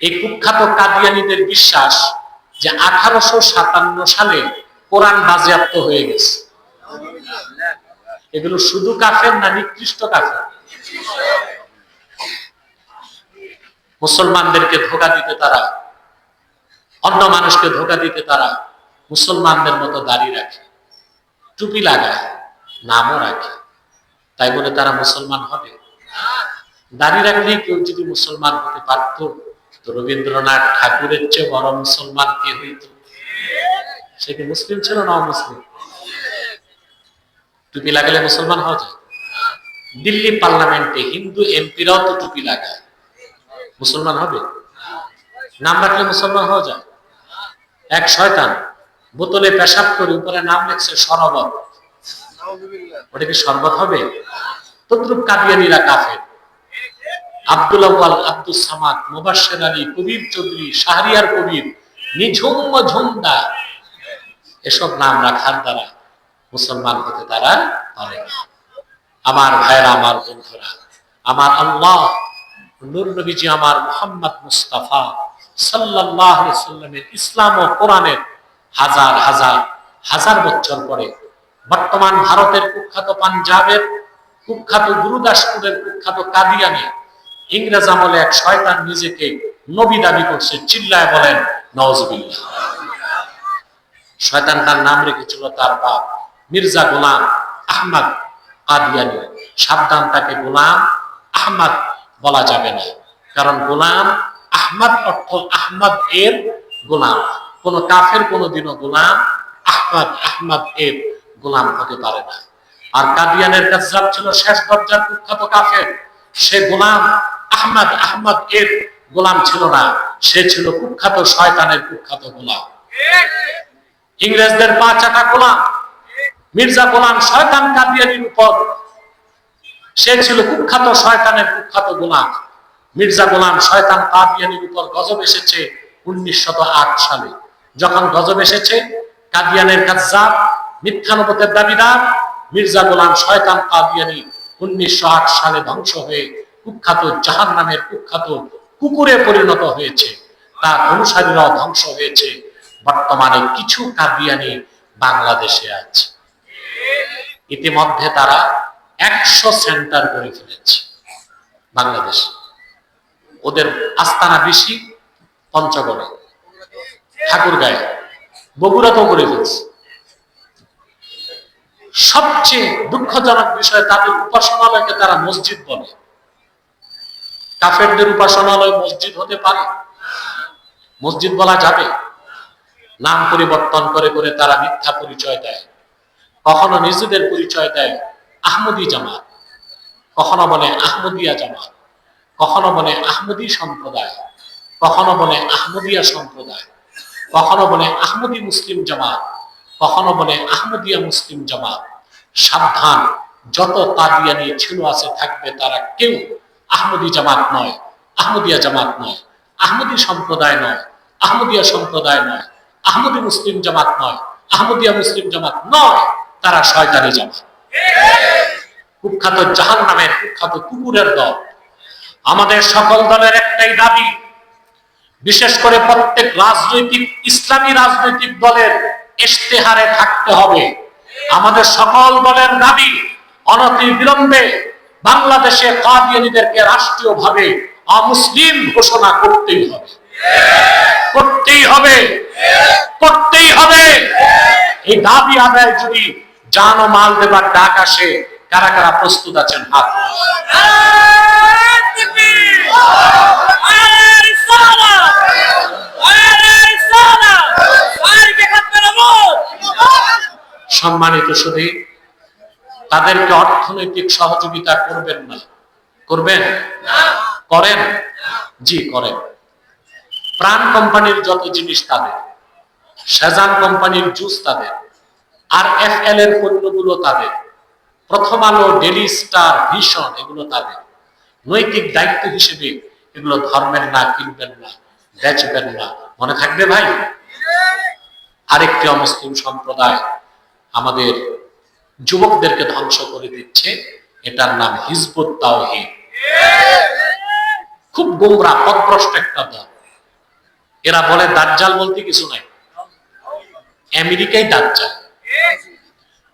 এই কুখ্যাত কাদিয়ানিদের বিশ্বাস যে আঠারোশো সাতান্ন সালে কোরআন বাজেয়াপ্ত হয়ে গেছে। এগুলো শুধু কাফের না, নিকৃষ্ট কাফের। মুসলমানদেরকে ধোকা দিতে তারা, অন্য মানুষকে ধোকা দিতে তারা মুসলমানদের মতো দাড়ি রাখে, টুপি লাগায়, নামও রাখে। তাই বলে তারা মুসলমান হবে। দাড়ি রাখলেই কেউ যদি মুসলমান হতে পারত তো রবীন্দ্রনাথ ঠাকুরের চেয়ে বড় মুসলমান কে হইত? সে কি মুসলিম ছিল না অমুসলিম? টুপি লাগালে মুসলমান হওয়া যায়? দিল্লি পার্লামেন্টে হিন্দু এমপিরাও তো টুপি লাগায়। মুসলমান হবে? নাম রাখলে মুসলমান হওয়া যায়? এক শয়তান বোতলে পেশাব করে উপরে নাম লিখছে সরবত। ওটা কি শরবত হবে? তদ্রুপ কাদিয়ানিরা কাফের। আব্দুল আউয়াল আব্দুল সামাদ, মুবাশশির আলী, কবির চৌধুরী, শাহরিয়ার কবির, নিঝুম এসব নাম রাখার দ্বারা মুসলমান হতে তারা পারে আমার ভাইরা আমার বন্ধুরা, আমার আল্লাহ, নূর নবীজি আমার মোহাম্মদ মুস্তাফা আলাইহি সাল্লামের ইসলাম ও কোরআনের হাজার হাজার হাজার বছর পরে বর্তমান ভারতের কুখ্যাত পাঞ্জাবের কুখ্যাত গুরুদাসপুরের কুখ্যাত কাদিয়ানে ইংরেজ আমলে এক শয়তান নিজেকে নবী দাবি করছে, চিল্লায় বলেন নওয়াজবিল্লাহ শয়তান তার নাম রেখেছিল তার বাপ, মির্জা গোলাম আহমদ কাদিয়ানি সাবধান, তাকে গোলাম আহমদ বলা যাবে না, কারণ গোলাম আহমদ অর্থ আহমদ এর গোলাম। কোন কাফের কোনদিনও গোলাম আহমদ আহমদ এর গোলাম হতে পারে না। আর কাদিয়ানের কাজরাব ছিল শেষ দরজার কুখ্যাত কাফের। সে গোলাম আহমদ আহমদ এর গোলাম ছিল না। সে ছিল কুখ্যাত শয়তানের কুখ্যাত গোলাম। ইংরেজদের পা চাটা গোলাম, মির্জা গোলাম শয়তান কাদিয়ানির উপর সে ছিল কুখ্যাত শয়তানের কুখ্যাত গোলাম। মির্জা গোলাম শয়তান কাদিয়ানির উপর গজব এসেছে উনিশশত সালে। যখন গজব এসেছে, কাদিয়ানের কাজ্জাব মিথ্যানুপতের দাবিদার, মির্জা গোলাম শয়তান কাদিয়ানি উনিশশো আট সালে ধ্বংস হয়ে কুখ্যাত জাহান নামের কুখ্যাত কুকুরে পরিণত হয়েছে। তার অনুসারীরাও ধ্বংস হয়েছে। বর্তমানে কিছু কাদিয়ানি বাংলাদেশে আছে। ইতিমধ্যে তারা একশো সেন্টার করে ফেলেছে বাংলাদেশে। ওদের আস্তানা বেশি পঞ্চগড়ে। ঠাকুরগাঁয়ে। বগুড়াতেও করে ফেলছে। সবচেয়ে দুঃখজনক বিষয় তাদের উপাসনালয়কে তারা মসজিদ বলে। কাফেরদের উপাসনালয় মসজিদ হতে পারে। মসজিদ বলা যাবে। নাম পরিবর্তন করে করে তারা মিথ্যা পরিচয় দেয়। কখনো নিজেদের পরিচয় দেয় আহমদি জামাত। কখনো বলে আহমদিয়া জামাত। কখনো বলে আহমদি সম্প্রদায়। কখনো বলে আহমদিয়া সম্প্রদায়। কখনো বলে আহমদি মুসলিম জামাত। কখনো বলে আহমদিয়া মুসলিম জামাত। সাবধান, যত কাদিয়ানি ছিল আছে থাকবে তারা কেউ আহমদি জামাত নয়, আহমদিয়া জামাত নয়, আহমদি সম্প্রদায় নয়, আহমদিয়া সম্প্রদায় নয়, আহমদি মুসলিম জামাত নয়, আহমদিয়া মুসলিম জামাত নয়, তারা শয়তানি জামাত। কুখ্যাত জাহান নামের কুখ্যাত কুকুরের দল। আমাদের সকল দলের একটাই দাবি, বিশেষ করে প্রত্যেক রাজনৈতিক, ইসলামী রাজনৈতিক দলের ইশতেহারে থাকতে হবে। আমাদের সকল দলের দাবি অনতি বিলম্বে বাংলাদেশে কাদিয়ানীদেরকে রাষ্ট্রীয়ভাবে অমুসলিম ঘোষণা করতেই হবে। করতেই হবে। করতেই হবে। এই দাবি আদায় যদি জান ও মাল দেবার ডাক আসে, কারা কারা প্রস্তুত আছেন? হাত সম্মানিত শুধু তাদেরকে অর্থনৈতিক সহযোগিতা করবেন না। করবেন? করেন? জি, করেন। প্রাণ কোম্পানির যত জিনিস তাদের, সেজান কোম্পানির জুস তাদের আর এফ এল এর পণ্যগুলো তাদের, প্রথম আলো ডেলি স্টার, ভিশন, এগুলো তাদের। নৈতিক দায়িত্ব হিসেবে এগুলো ধর্মের না, কিনবেন না, বেচবেন না। মনে থাকবে ভাই? আরেকটি অমুসলিম সম্প্রদায় আমাদের যুবকদেরকে ধ্বংস করে দিচ্ছে। এটার নাম হিজবুত তাওহীদ। খুব গোমরা পথভ্রষ্ট একটা দল। এরা বলে দাজ্জাল বলতে কিছু নাই। আমেরিকাই দাজ্জাল।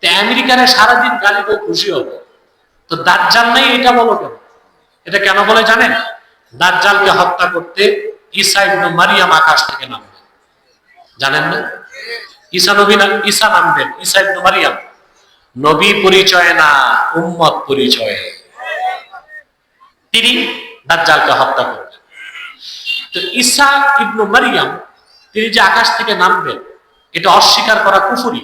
তো আমেরিকারে সারাদিন গালি দিয়ে খুশি হবে। তো দাজ্জাল নাই, এটা বলো কেন? এটা কেন বলে জানেন? দাজ্জালকে হত্যা করতে ঈসা ইবনে মারিয়াম আকাশ থেকে নামবে জানেন না? ঈসা নবী না ঈসা নামবেন, ঈসা ইবনে মারিয়াম। নবী পরিচয় না, উম্মত পরিচয়। তিনি দাজ্জালকে হত্যা করবেন তো ঈসা ইবনু মারিয়াম, তিনি যে আকাশ থেকে নামবেন, এটা অস্বীকার করা কুফুরি।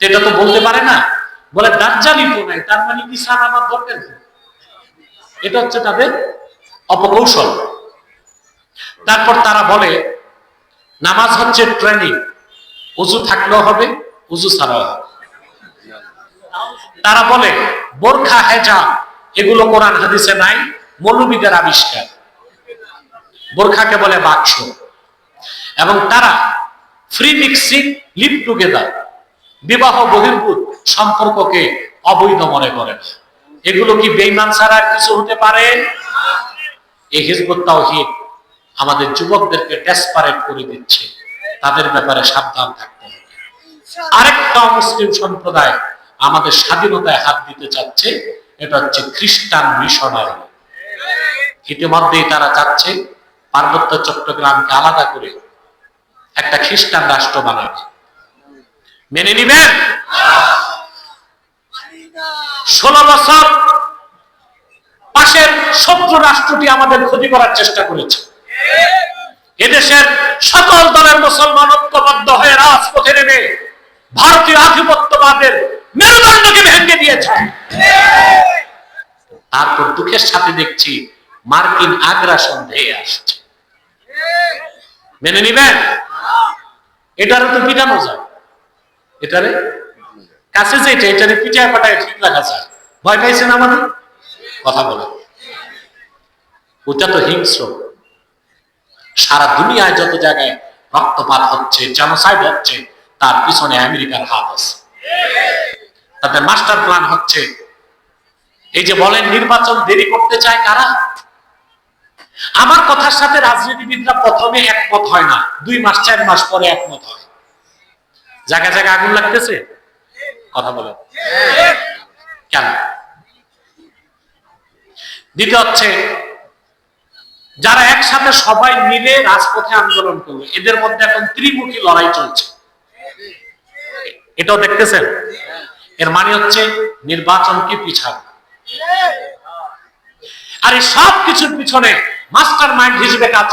এটা তো বলতে পারে না। বলে, দাজ্জালই তো নাই, তার মানে ঈসা নামার দরকার? এটা হচ্ছে তাদের অপকৌশল। তারপর তারা বলে, নামাজ হচ্ছে ট্রেনিং, উজু থাকলেও হবে, উজু ছাড়াও হবে। তারা বলে, বোরখা হেজা এগুলো কোরআন হাদিসে নাই, মৌলবীদের আবিষ্কার। বোরখাকে বলে বাক্স। এবং তারা ফ্রি মিক্সিং লিভ টুগেদার বিবাহ, বহির্ভূত সম্পর্ককে অবৈধ মনে করে। এগুলো কি বেইমান ছাড়া আর কিছু হতে পারে? এই হিজবুত তাওহীদ আমাদের যুবকদেরকে ডেসপারেট করে দিচ্ছে। তাদের ব্যাপারে সাবধান থাকতে হবে। আরেকটা মুসলিম সম্প্রদায় আমাদের স্বাধীনতায় হাত দিতে চাচ্ছে, এটা হচ্ছে খ্রিস্টান মিশনারি। ইতিমধ্যেই তারা চাচ্ছে পার্বত্য চট্টগ্রামকে আলাদা করে একটা খ্রিস্টান রাষ্ট্র বানাবে মেনে নিবেন? ষোলো বছর পাশের শত্রু রাষ্ট্রটি আমাদের ক্ষতি করার চেষ্টা করেছে। এদেশের সকল দলের মুসলমান ঐক্যবদ্ধ হয়ে রাজপথে নেমে ভারতীয় আধিপত্যবাদের মেরুদণ্ডকে ভেঙে দিয়েছে। তারপর দুঃখের সাথে দেখছি মার্কিন আগ্রাসন ধেয়ে আসছে। মেনে নিবেন? এটারও তো পিটানো যায় এটারে? কাছে যে এটা, এটারে ঠিক রাখা যায়। ভয় পাইছেন আমাদের? কথা বলে ওটা তো হিংস্র। সারা দুনিয়ায় যত জায়গায় রক্তপাত হচ্ছে জেনোসাইড হচ্ছে, তার পিছনে আমেরিকার হাত আছে। তাদের মাস্টার প্ল্যান হচ্ছে, এই যে বলেন নির্বাচন দেরি করতে চায় কারা? আমার কথার সাথে রাজনীতিবিদরা প্রথমে একমত হয় না, দুই মাস, চার মাস পরে একমত হয়। জায়গা জায়গা আগুন লাগতেছে? কথা বলে কেন? দ্বিতীয় হচ্ছে, যারা একসাথে সবাই মিলে রাজপথে আন্দোলন করবে, এদের মধ্যে এখন ত্রিমুখী লড়াই চলছে। এটাও দেখতেছেন? এর মানে হচ্ছে নির্বাচনকে পিছাবে আর এই সব কিছুর পিছনে মাস্টার মাইন্ড হিসেবে কাজ